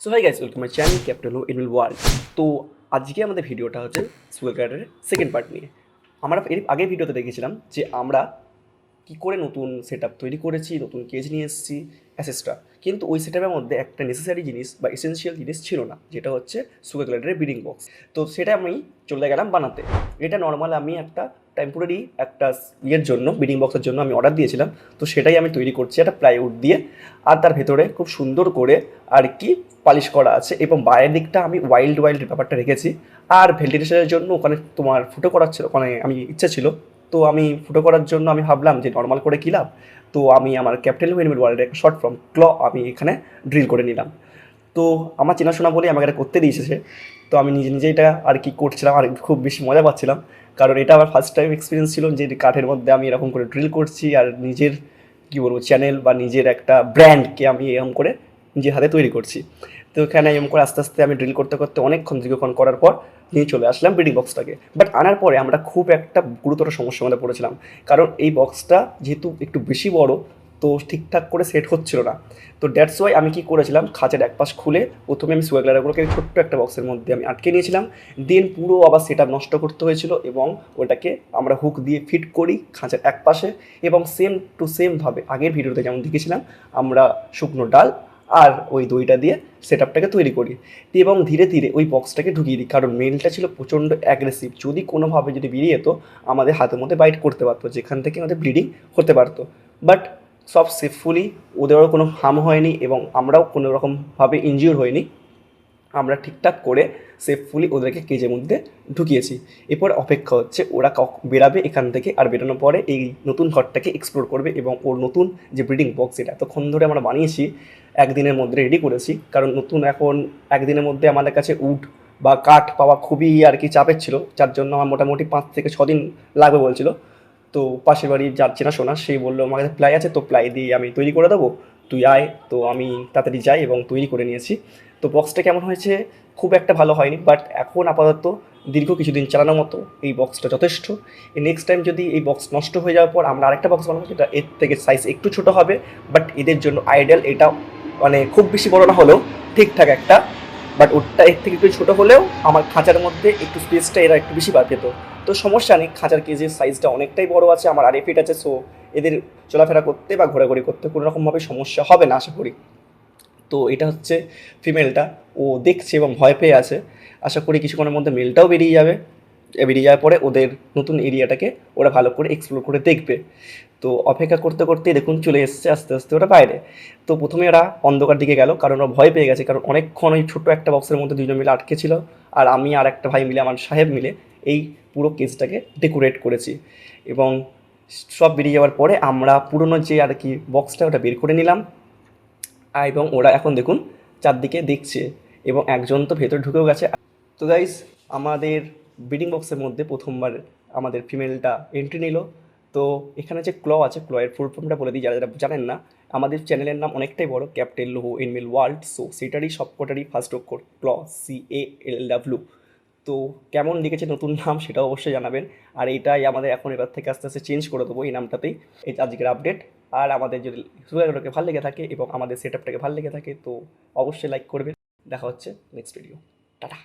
So ভাই guys welcome my channel captain ও এনএল world তো আজকে আমাদের ভিডিওটা হচ্ছে সুগার কার্ডের সেকেন্ড পার্ট নিয়ে। আমরা এর আগে ভিডিওতে দেখেছিলাম যে আমরা কি করে নতুন সেট তৈরি করেছি, নতুন কেজ নিয়ে এসেছি অ্যাসেসটা কিন্তু ওই সেটআপের মধ্যে একটা নেসেসারি জিনিস বা এসেন্সিয়াল জিনিস ছিল না, যেটা হচ্ছে সুগার ক্যারেটের ব্রিডিং বক্স তো সেটা আমি চলে গেলাম বানাতে। এটা নর্মাল আমি একটা টেম্পোরারি একটা ইয়ের জন্য ব্রিডিং বক্সের জন্য আমি অর্ডার দিয়েছিলাম। তো সেটাই আমি তৈরি করছি একটা প্লাইউড দিয়ে। আর তার ভেতরে খুব সুন্দর করে আর কি পালিশ করা আছে এবং বাইরের দিকটা আমি ওয়াইল্ড ওয়াইল্ড ব্যাপারটা রেখেছি। আর ভেন্টিলেশনের জন্য ওখানে তোমার ফুটো করার ছিল ওখানে আমি ইচ্ছা ছিল। তো আমি ফুটো করার জন্য আমি ভাবলাম যে নর্মাল করে কী লাভ? তো আমি আমার ক্যাপ্টেন উইনমিল ওয়ার্ল্ডের একটা শর্ট ফর্ম ক্ল আমি এখানে ড্রিল করে নিলাম। তো আমার চেনাশোনা বলে আমাকে এটা করতে দিয়েছে তো আমি নিজে নিজে এটা আর কি করছিলাম আর খুব বেশি মজা পাচ্ছিলাম। কারণ এটা আমার ফার্স্ট টাইম এক্সপিরিয়েন্স ছিল যে কাঠের মধ্যে আমি এরকম করে ড্রিল করছি আর নিজের, কী বলব চ্যানেল বা নিজের একটা ব্র্যান্ডকে আমি এরকম করে নিজের হাতে তৈরি করছি। তো এখানে এরকম করে আস্তে আস্তে আমি ড্রিল করতে করতে অনেকক্ষণ, দীর্ঘক্ষণ করার পর নিয়ে চলে আসলাম ব্রিডিং বক্সটাকে বাট আনার পরে আমরা খুব একটা গুরুতর সমস্যার মধ্যে পড়েছিলাম। কারণ এই বক্সটা যেহেতু একটু বেশি বড়, তো ঠিকঠাক করে সেট হচ্ছিল না। তো দ্যাটস ওয়াই আমি কি করেছিলাম, খাঁচের এক পাশ খুলে প্রথমে আমি সুয়াগলারগুলোকে ছোট্ট একটা বক্সের মধ্যে আমি আটকে নিয়েছিলাম। দেন পুরো আবার সেট নষ্ট করতে হয়েছিল এবং ওটাকে আমরা হুক দিয়ে ফিট করি খাঁচের এক পাশে এবং সেম টু সেমভাবে আগের ভিডিওতে যেমন দেখেছিলাম, আমরা শুকনো ডাল আর ওই দইটা দিয়ে সেট আপটাকে তৈরি করি। এবং ধীরে ধীরে ওই বক্সটাকে ঢুকিয়ে দিই। কারণ মেলটা ছিল প্রচণ্ড অ্যাগ্রেসিভ যদি কোনোভাবে যদি বেরিয়ে যেত, আমাদের হাতের মধ্যে বাইট করতে পারতো, যেখান থেকে আমাদের ব্লিডিং হতে পারতো। বাট সব সেফফুলি ওদেরও কোনো হার্ম হয়নি এবং আমরাও কোনো রকমভাবে ইনজিওর হয়নি। আমরা ঠিকঠাক করে সেফফুলি ওদেরকে কেজের মধ্যে ঢুকিয়েছি। এরপর অপেক্ষা হচ্ছে ওরা বেরাবে এখান থেকে আর বেরোনোর পরে এই নতুন ঘরটাকে এক্সপ্লোর করবে এবং ওর নতুন যে ব্রিডিং বক্স এটা এতক্ষণ ধরে আমরা বানিয়েছি, একদিনের মধ্যে রেডি করেছি। কারণ নতুন এখন একদিনের মধ্যে আমাদের কাছে উড বা কাঠ পাওয়া খুবই আর কি চাপের ছিল, যার জন্য আমার মোটামুটি পাঁচ থেকে ছ দিন লাগবে বলছিল। তো পাশের বাড়ির যার চেনাশোনা, সেই বলল আমার কাছে প্লাই আছে, তো প্লাই দিয়ে আমি তৈরি করে দেবো। তুই আয়, তো আমি তাড়াতাড়ি যাই এবং তৈরি করে নিয়েছি। তো বক্সটা কেমন হয়েছে? খুব একটা ভালো হয়নি বাট এখন আপাতত দীর্ঘ কিছুদিন চালানোর মতো এই বক্সটা যথেষ্ট। নেক্সট টাইম যদি এই বক্স নষ্ট হয়ে যাওয়ার পর আমরা আরেকটা বক্স বানাবো, যেটা এর থেকে সাইজ একটু ছোটো হবে বাট এদের জন্য আইডিয়াল এটা মানে খুব বেশি বড় না হলেও ঠিকঠাক একটা বাট ওটা এর থেকে একটু ছোটো হলেও আমার খাঁচার মধ্যে একটু স্পেসটা এরা একটু বেশি বার পেত। তো সমস্যা নেই, খাঁচার কেজির সাইজটা অনেকটাই বড় আছে, আমার আর এফিট আছে সো এদের চলাফেরা করতে বা ঘোরাঘুরি করতে কোনো রকমভাবে সমস্যা হবে না, আশা করি। তো এটা হচ্ছে ফিমেলটা ও দেখছে এবং ভয় পেয়ে আছে। আশা করি কিছুক্ষণের মধ্যে মেলটাও বেরিয়ে যাবে। বেরিয়ে যাওয়ার পরে ওদের নতুন এরিয়াটাকে ওরা ভালো করে এক্সপ্লোর করে দেখবে। তো অপেক্ষা করতে করতে দেখুন চলে এসছে আস্তে আস্তে ওরা বাইরে। তো প্রথমে ওরা অন্ধকার দিকে গেল, কারণ ওরা ভয় পেয়ে গেছে, কারণ অনেকক্ষণ ওই ছোট্ট একটা বক্সের মধ্যে দুজন মিলে আটকে ছিল। আর আমি আর একটা ভাই মিলে, আমার সাহেব মিলে এই পুরো কেসটাকে ডেকোরেট করেছি। এবং সব বেরিয়ে যাওয়ার পরে আমরা পুরনো যে আর কি বক্সটা ওটা বের করে নিলাম। এবং ওরা এখন দেখুন চারদিকে দেখছে এবং একজন তো ভেতর ঢুকেও গেছে। তো গাইজ আমাদের ব্রিডিং বক্সের মধ্যে প্রথমবার আমাদের ফিমেলটা এন্ট্রি নিল। তো এখানে যে ক্ল আছে ক্লয়ের ফুল ফর্মটা বলে দিই, যারা যারা জানেন না, আমাদের চ্যানেলের নাম অনেকটাই বড় ক্যাপ্টেন লোহো এনমিল ওয়ার্ল্ড সো সেটারই সবকটারই ফার্স্ট অক্ষর ক্ল সি এ এল ডাব্লু তো কেমন লিখেছে নতুন নাম সেটা অবশ্যই জানাবেন। আর এইটাই আমাদের এখন এবার থেকে আস্তে আস্তে চেঞ্জ করে দেবো এই নামটাতেই। এই আজকের আপডেট আর আমাদের যদি সুগারগুলোকে ভালো লেগে থাকে এবং আমাদের সেট আপটাকে ভালো লেগে থাকে, তো অবশ্যই লাইক করবেন। দেখা হচ্ছে নেক্সট ভিডিও টাটা।